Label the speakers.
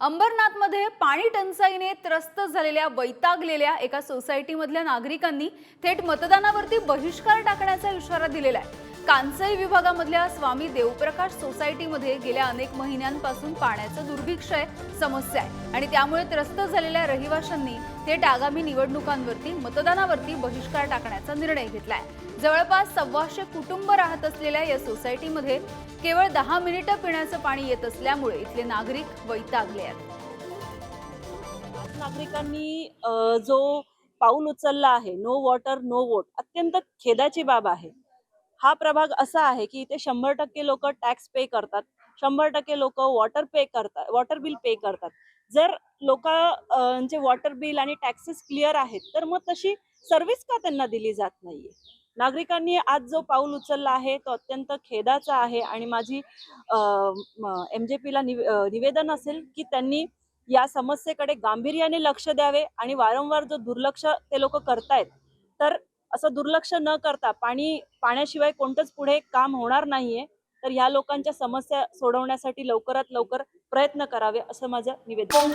Speaker 1: अंबरनाथमध्ये पाणी टंचाईने त्रस्त झालेल्या वैतागलेल्या एका सोसायटीमधल्या नागरिकांनी थेट मतदानावरती बहिष्कार टाकण्याचा इशारा दिलेला आहे. कांसई विभागामधल्या स्वामी देवप्रकाश सोसायटीमध्ये गेल्या अनेक महिन्यांपासून पाण्याचं दुर्भिक्ष आहे समस्या आहे. आणि त्यामुळे त्रस्त झालेल्या रहिवाशांनी थेट आगामी निवडणुकांवरती मतदानावरती बहिष्कार टाकण्याचा निर्णय घेतलाय. जवळपास सव्वाशे कुटुंब राहत असलेल्या या सोसायटीमध्ये केवळ दहा मिनिटं पिण्याचं पाणी येत असल्यामुळे इथले नागरिक वैतागले आहेत.
Speaker 2: नागरिकांनी जो पाऊल उचलला आहे नो वॉटर नो वोट अत्यंत खेदाची बाब आहे. हा प्रभाग असा आहे की इथे शंभर टक्के लोक टॅक्स पे करतात. शंभर टक्के लोक वॉटर पे करतात वॉटर बिल पे करतात. जर लोकांचे वॉटर बिल आणि टॅक्सेस क्लिअर आहेत तर मग तशी सर्व्हिस का त्यांना दिली जात नाहीये? नागरिकांनी आज जो पाऊल उचलला आहे तो अत्यंत खेदाचा आहे आणि माझी एम जे पीला निवेदन असेल की त्यांनी या समस्येकडे गांभीर्याने लक्ष द्यावे आणि वारंवार जो दुर्लक्ष ते लोक करतायत तर असं दुर्लक्ष न करता पाणी पाण्याशिवाय कोणतंच पुढे काम होणार नाहीये तर ह्या लोकांच्या समस्या सोडवण्यासाठी लवकरात लवकर प्रयत्न करावे असं माझं निवेदन